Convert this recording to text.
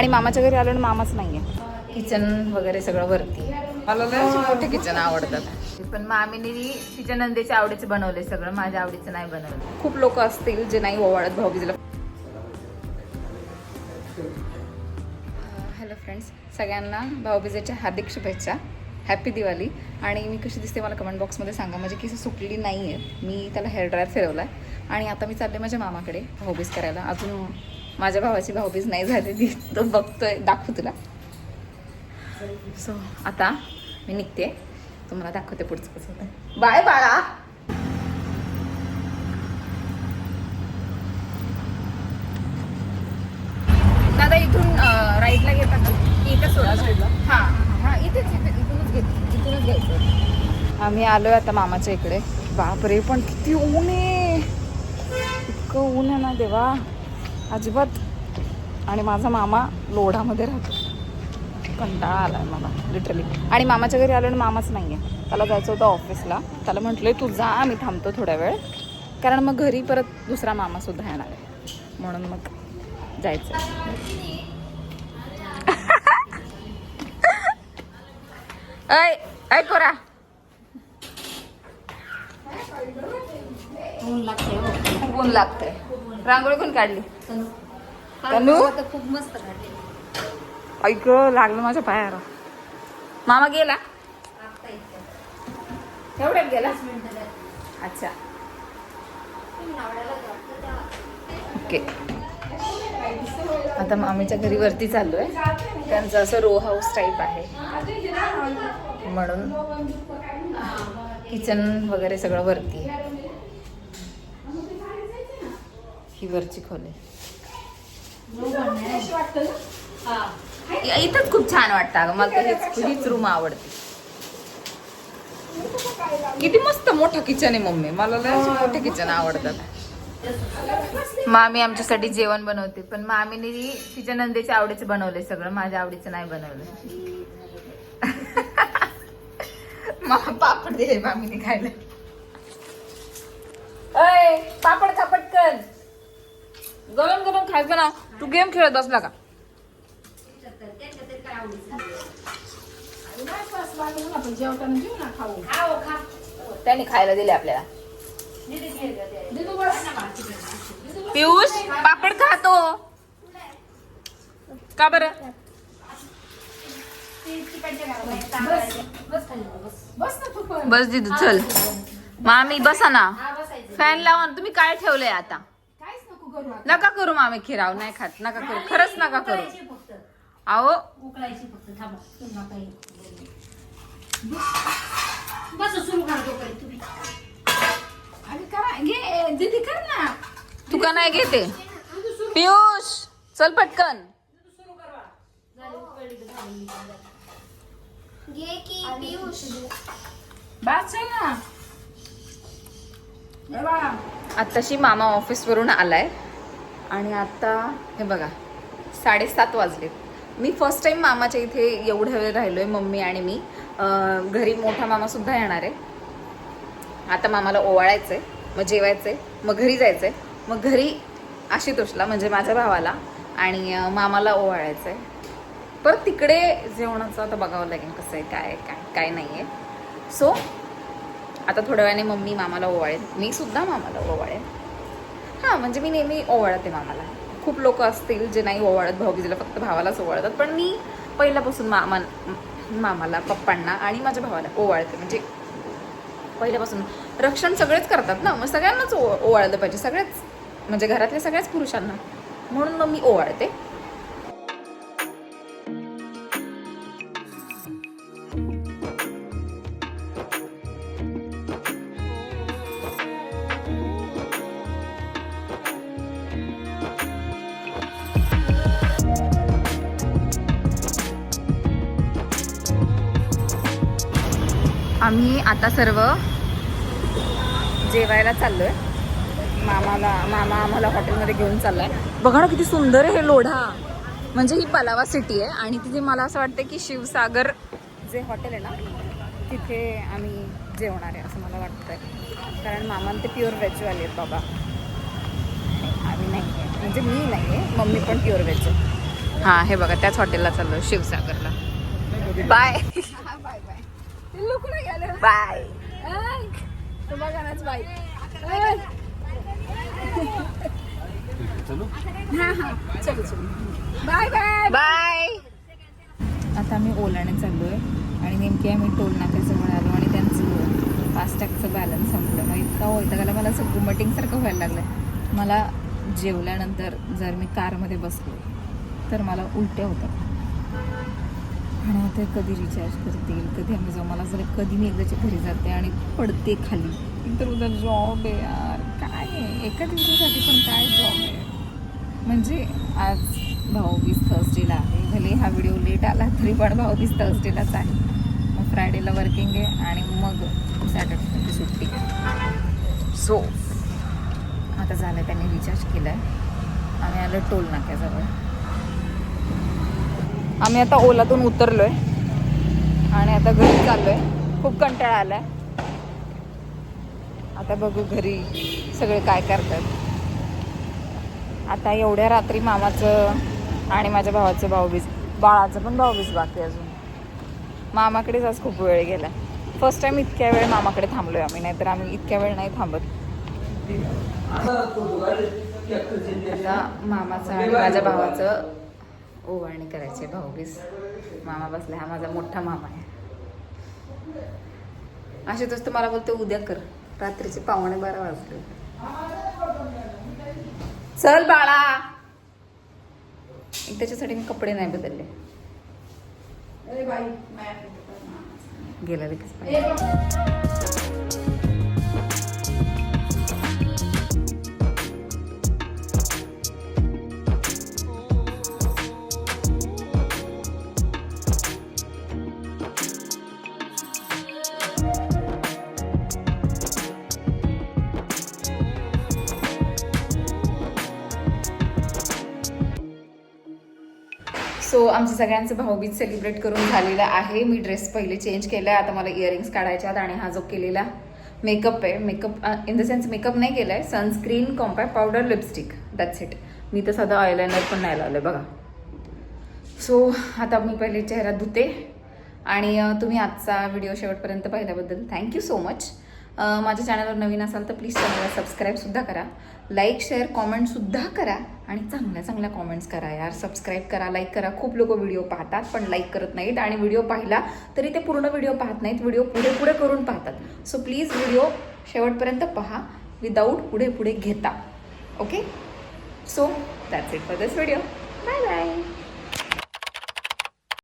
आणि मामाच्या घरी आलो आणि मामाच नाहीये. किचन वगैरे सगळं वरती मला मोठे किचन आवडतात. पण मामीने तिच्या नंदेच्या आवडीचं बनवलंय सगळं. माझ्या आवडीचं नाही बनवलं. खूप लोक असतील जे नाही ओवाळत भाऊबीजेला. हॅलो फ्रेंड्स सगळ्यांना भाऊबीजेच्या हार्दिक शुभेच्छा. हॅपी दिवाळी आणि मी कशी दिसते मला कमेंट बॉक्समध्ये सांगा. माझी केस सुकलेली नाही आहेत मी त्याला हेअर ड्रायर फिरवला आहे आणि आता मी चालले माझ्या मामाकडे भाऊबीज करायला. अजून माझ्या भावाची भाऊबीज नाही झालेली. तो बघतोय. दाखवू तुला. सो आता मी निघते. तुम्हाला दाखवते पुढचं कसं बाय बाळा. दादा इथून राईटला घेतात इथं सोडा. हां हां इथेच इथे इथूनच घेत. इथूनच घ्यायचं. आम्ही आलोय आता मामाच्या इकडे. बापरे पण किती ऊन आहे. इतकं ऊन आहे ना देवा. अजिबात. आणि माझा मामा लोढामध्ये राहतो. कंटाळा आला आहे मला लिटरली आणि मामाच्या घरी आलो आणि मामाच नाही आहे त्याला जायचं होतं ऑफिसला त्याला म्हटलंय तू जा मी थांबतो थोड्या वेळ. कारण मग घरी परत दुसरा मामासुद्धा येणार आहे. म्हणून मग जायचं. ऐ ऐ कोरा ऊन लागते हो. ऊन लागते रांगोळी कोण काढली. तनू? खूप मस्त काढले. ऐक लागलं माझ्या पायाला. मामा गेला? एवढ्यात गेला. अच्छा. ओके. आता मामीच्या घरी वरती चाललोय त्यांचं असं रो हाऊस टाईप आहे. म्हणून किचन वगैरे सगळं वरती आहे. ही वरची खोल. आहे हा. इथंच खूप छान वाटतं अगं. मला तर हीच हीच रूम आवडते. किती मस्त मोठं किचन आहे मम्मी. मला मोठे किचन आवडतात. मामी आमच्यासाठी जेवण बनवते पण मामीने तिच्या नंदेच्या आवडीचं बनवलंय सगळं. माझ्या आवडीचं नाही बनवलं. पापड दिले मामीने खायला. अय पापड खा पटकन गरम गरम खायचं ना तू गेम खेळत बसला का? त्याने त्यांनी खायला दिले आपल्याला. पियुष पापड खातो का बरं? बस बस. दिदू चल. मामी बसा ना. फॅन लावा तुम्ही काय ठेवलंय आता? नका करू मामी खिराव नाही खात. नका करू. खरंच नका करू. उकळायची फक्त. अहो. उकळायची फक्त. थांबा. तुम्ही नका बोलू. बस सुरू करा तोपर्यंत तुम्ही. तू का नाही घेते? पियुष चल पटकन. झाली उकळली तर झाली. घे की पियुष. आत्ताशी मामा ऑफिसवरून आलाय. आणि आता हे बघा साडेसात वाजलेत. मी फर्स्ट टाईम मामाच्या इथे एवढ्या वेळ राहिलोय मम्मी आणि मी. घरी मोठा मामा सुद्धा येणार आहे. आता मामाला ओवाळायचंय मग जेवायचंय मग घरी जायचंय. मग घरी आशितोषला म्हणजे माझ्या भावाला आणि मामाला मामाला ओवाळायचंय. परत तिकडे जेवणाचं आता बघावं लागेल कसं आहे काय काय काय नाही आहे सो आता थोड्या वेळाने मम्मी मामाला ओवाळेल मी सुद्धा मामाला ओवाळेल हां म्हणजे मी नेहमी ओवाळते मामाला. खूप लोक असतील जे नाही ओवाळत भाऊबीजीला फक्त भावालाच ओवाळतात. पण मी पहिल्यापासून मामा मामाला पप्पांना आणि माझ्या भावाला ओवाळते. म्हणजे पहिल्यापासून रक्षण सगळेच करतात ना. मग सगळ्यांनाच ओ ओवाळलं पाहिजे. सगळ्याच म्हणजे घरातल्या सगळ्याच पुरुषांना. म्हणून मग मी ओवाळते. आम्ही आता सर्व जेवायला चाललोय. मामाला मामा आम्हाला हॉटेलमध्ये घेऊन चाललाय. बघा ना किती सुंदर आहे हे लोढा. म्हणजे ही पलावा सिटी आहे आणि तिथे मला असं वाटतं की शिवसागर जे हॉटेल आहे ना तिथे आम्ही जेवणार आहे असं मला वाटतंय. कारण मामा ते प्युअर व्हेजवाले आहेत बाबा. आम्ही नाही आहे. म्हणजे मी नाही आहे मम्मी पण प्युअर व्हेज आहे. हा हे बघा त्याच हॉटेलला चाललो शिवसागरला. Bye bye bye bye. Bye चलो. चलो बाय बाय. बाय. आता आम्ही ओलाने चाललोय आणि नेमकी आम्ही टोल नाक्याजवळ आलो आणि त्यांचं फास्टॅगचं बॅलन्स संपलं. मग इतका वैतागाला मला असं गुमटिंगसारखं व्हायला लागलं मला जेवल्यानंतर जर मी कारमध्ये बसलो तर मला उलट्या होतात. आता कधी रिचार्ज करतील कधी आम्ही जाऊ मला जरा कधी मी एकदाच्या घरी जाते आणि पडते खाली. तर उद्या जॉब आहे यार. काय आहे? एका दिवसासाठी पण काय जॉब आहे? म्हणजे आज भाऊबीज थर्सडेला आहे. भले हा व्हिडिओ लेट आला तरी पण भाऊबीज थर्सडेलाच आहे. मग फ्रायडेला वर्किंग आहे आणि मग सॅटर्डेची सुट्टी सो आता झालं त्यांनी रिचार्ज केलं आहे आम्ही आलो टोल नाक्याजवळ आम्ही आता ओलातून उतरलोय. आणि आता घरी चाललोय. खूप कंटाळा आलाय. आता बघू घरी सगळे काय करतात. आता एवढ्या रात्री मामाचं आणि माझ्या भावाचं भाऊबीज बाळाचं पण भाऊबीज बाकी आहे अजून. मामाकडेच आज खूप वेळ गेला. फर्स्ट टाइम इतक्या वेळ मामाकडे थांबलोय आम्ही नाहीतर आम्ही इतक्या वेळ नाही थांबत. आता मामाचं आणि माझ्या भावाचं ओवाळणी करायची भाऊबीज मामा बसला हा माझा मोठा मामा आहे. तर मला बोलतो उद्या कर. रात्रीचे पावणे बारा वाजले. चल बाळा. एक त्याच्यासाठी मी कपडे नाही बदलले. गेला लगेच सो आमचं सगळ्यांचं भाऊबीज सेलिब्रेट करून झालेलं आहे. मी ड्रेस पहिले चेंज केला आहे आता मला इयरिंग्स काढायच्या आहेत आणि हा जो केलेला मेकअप आहे. Makeup in the sense makeup नाही केला आहे sunscreen compact powder lipstick that's it मी तर साधं आयलायनर पण नाही लावलं बघा. सो आता मी पहिले चेहरा धुते. आणि तुम्ही आजचा व्हिडिओ शेवटपर्यंत पाहिल्याबद्दल थँक्यू सो मच माझ्या चॅनलवर नवीन असाल तर प्लीज चॅनलला सबस्क्राईबसुद्धा करा. लाईक शेअर कॉमेंटसुद्धा करा आणि चांगल्या चांगल्या कॉमेंट्स करा यार. सबस्क्राईब करा लाईक करा. खूप लोक व्हिडिओ पाहतात पण लाईक करत नाहीत आणि व्हिडिओ पाहिला तरी ते पूर्ण व्हिडिओ पाहत नाहीत. व्हिडिओ पुढे पुढे करून पाहतात. सो प्लीज व्हिडिओ शेवटपर्यंत पहा. विदाऊट पुढे पुढे घेता. Okay so that's it for this video bye bye